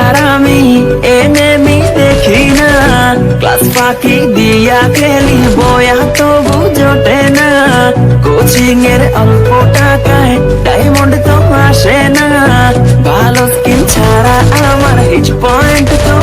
আর আমি এনেমি দেখি না। ক্লাস ফাঁকি দিয়া খেলি বয়া তো বুঝোটে না। কোচিং এর অল্প টাকায় ডায়মন্ড তো আসে না। ভালো স্কিন ছাড়া আমার হিচ পয়েন্ট তো